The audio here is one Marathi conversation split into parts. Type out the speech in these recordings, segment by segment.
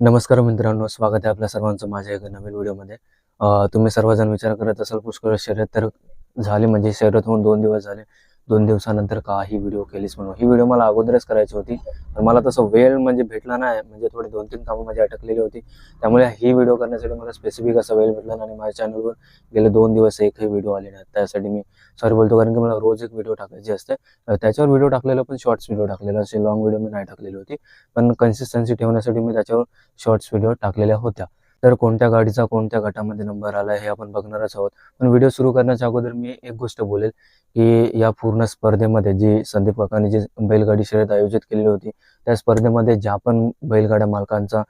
नमस्कार मित्रांनो स्वागत आहे आपल्या सर्वांचं माझ्या एका नवीन व्हिडिओमध्ये. तुम्ही सर्वजण विचार करत असाल पुष्कळ शर्यत तर झाली म्हणजे शर्यत होऊन दोन दिवस झाले. दोन दिवसानंतर का ही व्हिडिओ केलीच म्हणून. ही व्हिडिओ मला अगोदरच करायची होती. पण मला तसं वेळ म्हणजे भेटला नाही. म्हणजे थोडे दोन तीन कामं माझी अटकलेली होती. त्यामुळे ही व्हिडिओ करण्यासाठी मला स्पेसिफिक असा वेळ भेटला नाही आणि माझ्या चॅनलवर गेले दोन दिवस एकही व्हिडिओ आले नाही. त्यासाठी मी सॉरी बोलतो कारण की मला रोज एक व्हिडिओ टाकायची असते. त्याच्यावर व्हिडिओ टाकलेला पण शॉर्ट्स व्हिडिओ टाकलेला. असे लॉंग व्हिडिओ मी नाही टाकलेली होती. पण कन्सिस्टन्सी ठेवण्यासाठी मी त्याच्यावर शॉर्ट्स व्हिडिओ टाकलेल्या होत्या. तर कोणत्या गाडीचा कोणत्या गटामध्ये नंबर आला हे आपण बघणारच आहोत. पण व्हिडिओ सुरू करण्याच्या अगोदर मी एक गोष्ट बोलेल की या पूर्ण स्पर्धेमध्ये जी संदीप काकाने जी बैलगाडी शर्यत आयोजित केलेली होती त्या स्पर्धेमध्ये ज्या पण बैलगाड्या मालकांचा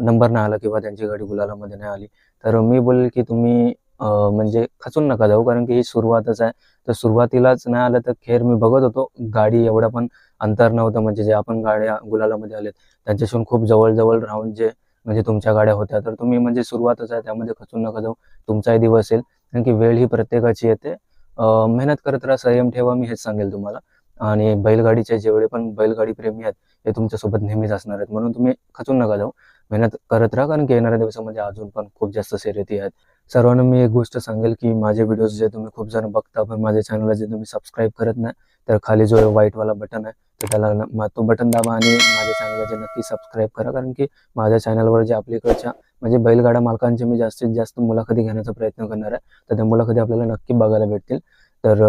नंबर नाही आला किंवा त्यांची गाडी गुलालामध्ये नाही आली तर मी बोलेल की तुम्ही म्हणजे खचून नका जाऊ कारण की ही सुरुवातच आहे. तर सुरुवातीलाच नाही आलं तर खेर मी बघत होतो. गाडी एवढं पण अंतर नव्हतं म्हणजे जे आपण गाड्या गुलालामध्ये आलेत त्यांच्याशी खूप जवळजवळ राहून जे म्हणजे तुमच्या गाड्या होत्या तर तुम्ही म्हणजे सुरुवातच आहे त्यामध्ये खचून नका जाऊ. तुमचाही दिवस येईल. कारण की वेळ ही प्रत्येकाची येते. मेहनत करत राहा संयम ठेवा मी हेच सांगेल तुम्हाला. आणि बैलगाडीचे जेवढे पण बैलगाडी प्रेमी आहेत ते तुमच्यासोबत नेहमीच असणार आहेत. म्हणून तुम्ही खचून नका जाऊ. मेहनत करत राहा कारण की येणाऱ्या दिवसामध्ये अजून पण खूप जास्त शर्यती आहेत. सर्वांना मी एक गोष्ट सांगेल की माझे व्हिडिओज जे तुम्ही खूप जण बघता पण माझ्या चॅनलला जे तुम्ही सबस्क्राईब करत नाही तर खाली जो व्हाईटवाला बटन आहे तर त्याला तो बटन दाबा आणि माझ्या चॅनलला जे नक्की सबस्क्राईब करा कारण की माझ्या चॅनलवर जे आपल्याकडच्या म्हणजे बैलगाडा मालकांचे मी जास्तीत जास्त मुलाखती घेण्याचा प्रयत्न करणार आहे तर त्या मुलाखती आपल्याला नक्की बघायला भेटतील. तर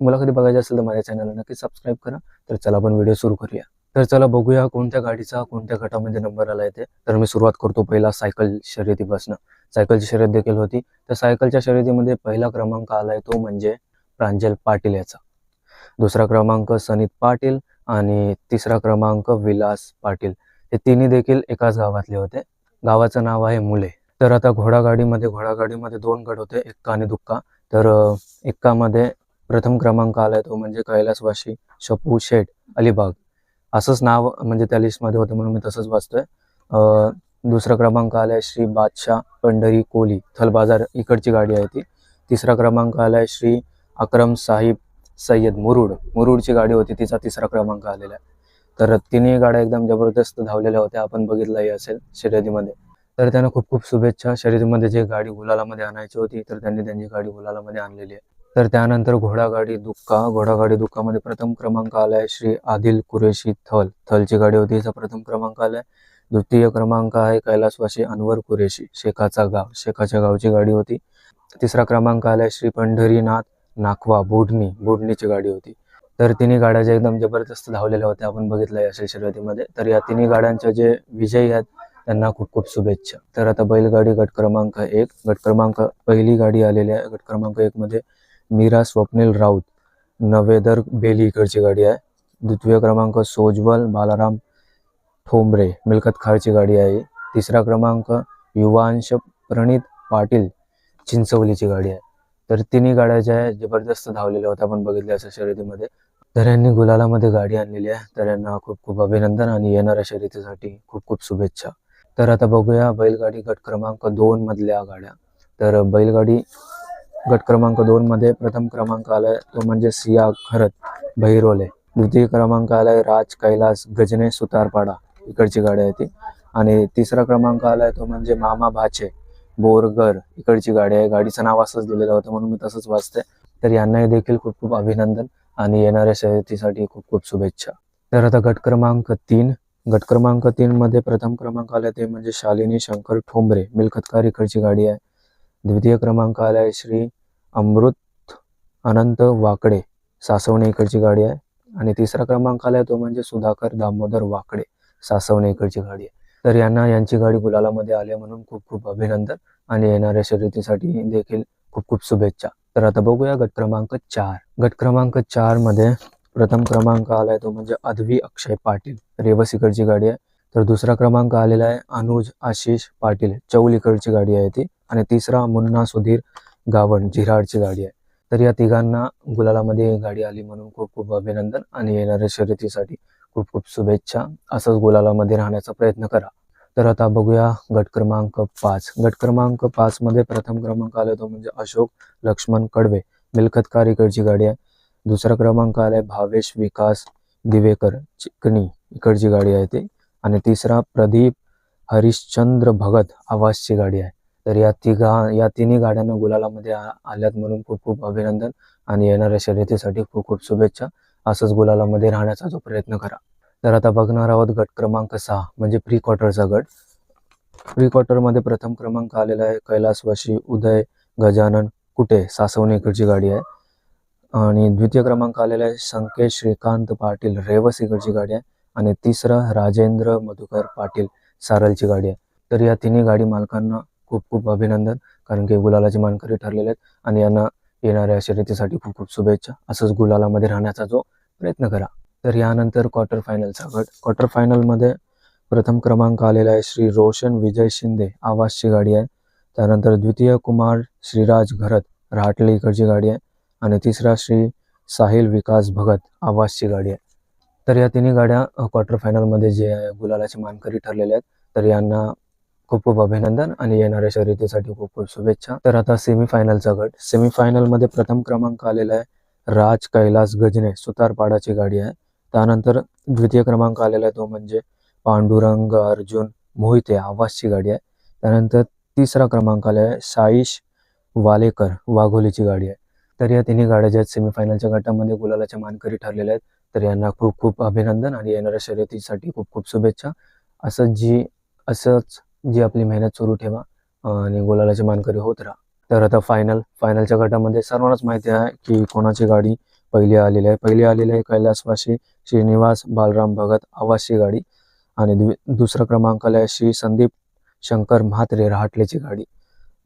मुलाखती बघायची असेल तर माझ्या चॅनलला नक्की सबस्क्राईब करा. तर चला आपण व्हिडिओ सुरू करूया. तर चला बघूया कोणत्या गाडीचा कोणत्या गटामध्ये नंबर आला येते तर मी सुरुवात करतो पहिला सायकल शर्यतीपासून. सायकलची शर्यत देखील होती. तर सायकलच्या शर्यतीमध्ये पहिला क्रमांक आलाय तो म्हणजे प्रांजल पाटील याचा. दुसरा क्रमांक सनीत पाटील आणि तिसरा क्रमांक विलास पाटील. हे तिन्ही देखील एकाच गावातले होते. गावाचं नाव आहे मुले. तर आता घोडागाडीमध्ये घोडागाडीमध्ये दोन गट होते एक्का आणि दुक्का. तर एक्कामध्ये प्रथम क्रमांक आलाय तो म्हणजे कैलासवाशी शपू शेठ अलिबाग. असंच नाव म्हणजे त्या लिस्टमध्ये होतं म्हणून मी तसंच वाचतोय. दुसरा क्रमांक आलाय श्री बादशाह पंढरी कोली थलबाजार इकडची गाडी आहे ती. तिसरा क्रमांक आलाय श्री अक्रम साहिब सय्यद मुरुड मुरुडची गाडी होती तिचा तिसरा क्रमांक आलेला आहे. तर तिन्ही गाड्या एकदम जबरदस्त धावलेल्या होत्या आपण बघितलंही असेल शर्यतीमध्ये. तर त्यांना खूप खूप शुभेच्छा शर्यतीमध्ये जे गाडी गुलालामध्ये आणायची होती तर त्यांनी त्यांची गाडी गुलालामध्ये आणलेली आहे. तर त्यानंतर घोडागाडी दुक्का. घोडागाडी दुक्कामध्ये प्रथम क्रमांक आलाय श्री आदिल कुरेशी थल. थलची गाडी होती याचा प्रथम क्रमांक आलाय. द्वितीय क्रमांक आहे कैलासवासी अनवर कुरेशी शेखाचा गाव. शेखाच्या गावची गाडी होती. तिसरा क्रमांक आलाय श्री पंढरीनाथ नाखवा बुडणी. बुडणीची गाडी होती. तर तिन्ही गाड्या ज्या एकदम जबरदस्त धावलेल्या होत्या आपण बघितलं या शर्यतीमध्ये. तर या तिन्ही गाड्यांच्या जे विजयी आहेत त्यांना खूप खूप शुभेच्छा. तर आता बैलगाडी गट क्रमांक एक. गट क्रमांक पहिली गाडी आलेली आहे. गट क्रमांक एक मध्ये मीरा स्वप्नील राऊत नवेदर बेली इकडची गाडी आहे. द्वितीय क्रमांक सोजवल बालाराम ठोंबरे मिलकतखारची गाडी आहे. तिसरा क्रमांक युवांश प्रणित पाटील चिंचवलीची गाडी आहे. तर तिन्ही गाड्या ज्या जबरदस्त धावलेल्या होत्या आपण बघितल्या अशा शर्यतीमध्ये. तर यांनी गुलालामध्ये गाडी आणलेली आहे. तर यांना खूप खूप अभिनंदन आणि येणाऱ्या शर्यतीसाठी खूप खूप शुभेच्छा. तर आता बघूया बैलगाडी गट क्रमांक दोन मधल्या गाड्या. तर बैलगाडी गट क्रमांक दोन मध्ये प्रथम क्रमांक आलाय तो म्हणजे सिया खरत बहिरोले. द्वितीय क्रमांक आलाय राज कैलास गजने सुतारपाडा इकडची गाडी आहे ती. आणि तिसरा क्रमांक आलाय तो म्हणजे मामा भाचे बोरगर इकडची गाडी आहे. गाडीचं नाव असंच दिलेलं होतं म्हणून मी तसंच वाचते तर यांनाही देखील खूप खूप अभिनंदन आणि येणाऱ्या शर्यतीसाठी खूप खूप शुभेच्छा. तर आता गट क्रमांक तीन. गट क्रमांक तीन मध्ये प्रथम क्रमांक आलाय ते म्हणजे शालिनी शंकर ठोंबरे मिलखतकार इकडची गाडी आहे. द्वितीय क्रमांक आलाय श्री अमृत अनंत वाकडे सासवणे इकडची गाडी आहे. आणि तिसरा क्रमांक आलाय तो म्हणजे सुधाकर दामोदर वाकडे सासवणे इकडची गाडी आहे. तर यांना यांची गाडी गुलालामध्ये आली म्हणून खूप खूप अभिनंदन. आणि येणाऱ्या शर्यतीसाठी देखील खूप खूप शुभेच्छा. तर आता बघूया गट क्रमांक चार. गट क्रमांक चारमध्ये प्रथम क्रमांक आलाय तो म्हणजे अधवी अक्षय पाटील रेवस इकडची गाडी आहे. तर दुसरा क्रमांक आलेला आहे अनुज आशिष पाटील चौल इकडची गाडी आहे ती. आणि तिसरा मुन्ना सुधीर गावण झिराडची गाडी आहे. तर या तिघांना गुलालामध्ये गाडी आली म्हणून खूप खूप अभिनंदन आणि येणाऱ्या शर्यतीसाठी खूप खूप शुभेच्छा. असंच गुलालामध्ये राहण्याचा प्रयत्न करा. तर आता बघूया गट क्रमांक पाच. गट क्रमांक पाच मध्ये प्रथम क्रमांक आला तो म्हणजे अशोक लक्ष्मण कडवे मिलखतकार इकडची गाडी आहे. दुसरा क्रमांक आलाय भावेश विकास दिवेकर चिकणी इकडची गाडी आहे ती. आणि तिसरा प्रदीप हरिश्चंद्र भगत आवासची गाडी आहे. तर या तिघा या तिन्ही गाड्यांना गुलालामध्ये आल्यात म्हणून खूप खूप अभिनंदन आणि येणाऱ्या शर्यतीसाठी खूप खूप शुभेच्छा. असंच गुलालामध्ये राहण्याचा जो प्रयत्न करा. तर आता बघणार आहोत गट क्रमांक सहा म्हणजे प्री क्वार्टरचा गट. प्री क्वार्टरमध्ये प्रथम क्रमांक आलेला आहे कैलासवाशी उदय गजानन कुटे सासवणे इकडची गाडी आहे. आणि द्वितीय क्रमांक आलेला आहे संकेश श्रीकांत पाटील रेवस इकडची गाडी आहे. आणि तिसरा राजेंद्र मधुकर पाटील सारलची गाडी आहे. तर या तिन्ही गाडी मालकांना खूप खूप अभिनंदन. कारण की गुलालाचे मानकरी ठरलेले आहेत आणि यांना येणाऱ्या शर्यतीसाठी खूप खूप शुभेच्छा. असंच गुलालामध्ये राहण्याचा जो प्रयत्न करा. तर यानंतर क्वार्टर फायनलचा गट. क्वार्टर फायनलमध्ये प्रथम क्रमांक आलेला आहे श्री रोशन विजय शिंदे. आवाजची गाडी आहे. त्यानंतर द्वितीय कुमार श्रीराज घरत. रहाटले इकडची गाडी आहे. आणि तिसरा श्री साहिल विकास भगत. आवाजची गाडी आहे. तर या तिन्ही गाड्या क्वार्टर फायनलमध्ये जे आहे, गुलालाचे मानकरी ठरलेले आहेत. तर यांना खूप खूप अभिनंदन आणि येणाऱ्या शर्यतीसाठी खूप खूप शुभेच्छा. तर आता सेमीफायनलचा गट. सेमीफायनलमध्ये प्रथम क्रमांक आलेला आहे राज कैलास गजने सुतारपाडाची गाडी आहे. त्यानंतर द्वितीय क्रमांक आलेला आहे तो म्हणजे पांडुरंग अर्जुन मोहिते आवासची गाडी आहे. त्यानंतर तिसरा क्रमांक आला आहे साईश वालेकर वाघोलीची गाडी आहे. तर या तिन्ही गाड्या ज्या सेमीफायनलच्या गटामध्ये गुलालाच्या मानकरी ठरलेल्या आहेत. तर यांना खूप खूप अभिनंदन आणि येणाऱ्या शर्यतीसाठी खूप खूप शुभेच्छा. असं जी असंच जी आपली मेहनत सुरू ठेवा आणि गुलालाची मानकरी होत राहा. तर आता फायनल फायनलच्या गटामध्ये सर्वांनाच माहिती आहे की कोणाची गाडी पहिली आलेली आहे. पहिली आलेली आहे कैलासवासी श्रीनिवास बालराम भगत आवासची गाडी आणि दुसरा क्रमांकाला आहे श्री संदीप शंकर म्हात्रे रहाटलेची गाडी.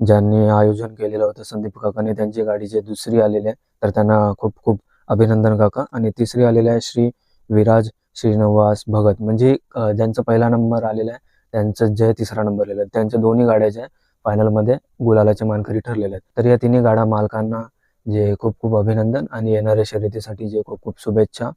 ज्यांनी आयोजन केलेलं होतं संदीप काकाने त्यांची गाडी जे दुसरी आलेली आहे. तर त्यांना खूप खूप अभिनंदन काका. आणि तिसरी आलेली आहे श्री विराज श्रीनिवास भगत. म्हणजे ज्यांचा पहिला नंबर आलेला आहे त्यांचं जे तिसरा नंबर लिहिला आहे. त्यांच्या दोन्ही गाड्या ज्या फायनलमध्ये गुलालाचे मानकरी ठरलेले आहेत. तर या तिन्ही गाड्या मालकांना जे खूप खूप अभिनंदन आणि येणाऱ्या शर्यतीसाठी जे खूप खूप शुभेच्छा.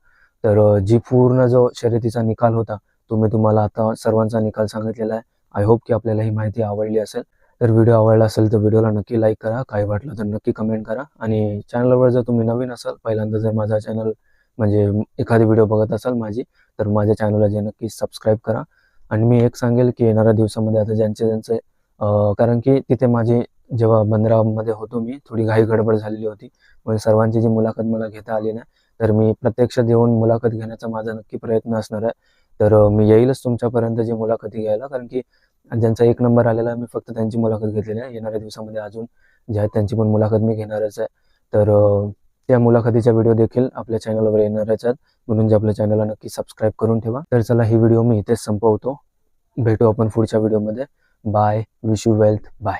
तर जी पूर्ण जो शर्यतीचा निकाल होता तो मी तुम्हाला आता सर्वांचा निकाल सांगितलेला आहे. आय होप की आपल्याला ही माहिती आवडली असेल. तर व्हिडिओ आवडला असेल तर व्हिडिओला नक्की लाईक करा. काही वाटलं तर नक्की कमेंट करा. आणि चॅनलवर जर तुम्ही नवीन असाल पहिल्यांदा जर माझा चॅनल म्हणजे एखादी व्हिडिओ बघत असाल माझी तर माझ्या चॅनलला जे नक्की सबस्क्राईब करा. आणि मी एक सांगेल की येणाऱ्या दिवसामध्ये आता ज्यांचे ज्यांचे कारण की तिथे माझी जेव्हा बंदरामध्ये होतो मी थोडी घाई गडबड झालेली होती. म्हणजे सर्वांची जी मुलाखत मला घेता आली नाही तर मी प्रत्यक्षात येऊन मुलाखत घेण्याचा माझा नक्की प्रयत्न असणार आहे. तर मी येईलच तुमच्यापर्यंत जी मुलाखती घ्यायला कारण की ज्यांचा एक नंबर आलेला आहे मी फक्त त्यांची मुलाखत घेतलेली आहे. येणाऱ्या दिवसामध्ये अजून जे आहेत त्यांची पण मुलाखत मी घेणारच आहे. तर त्या मुलाखतीचा व्हिडिओ देखील आपल्या चॅनलवर येणारच आहेत. म्हणून जे आपल्या चॅनलला नक्की सबस्क्राईब करून ठेवा. तर चला ही व्हिडिओ मी इथेच संपवतो. भेटू आपण पुढच्या व्हिडिओमध्ये bye wish you wealth bye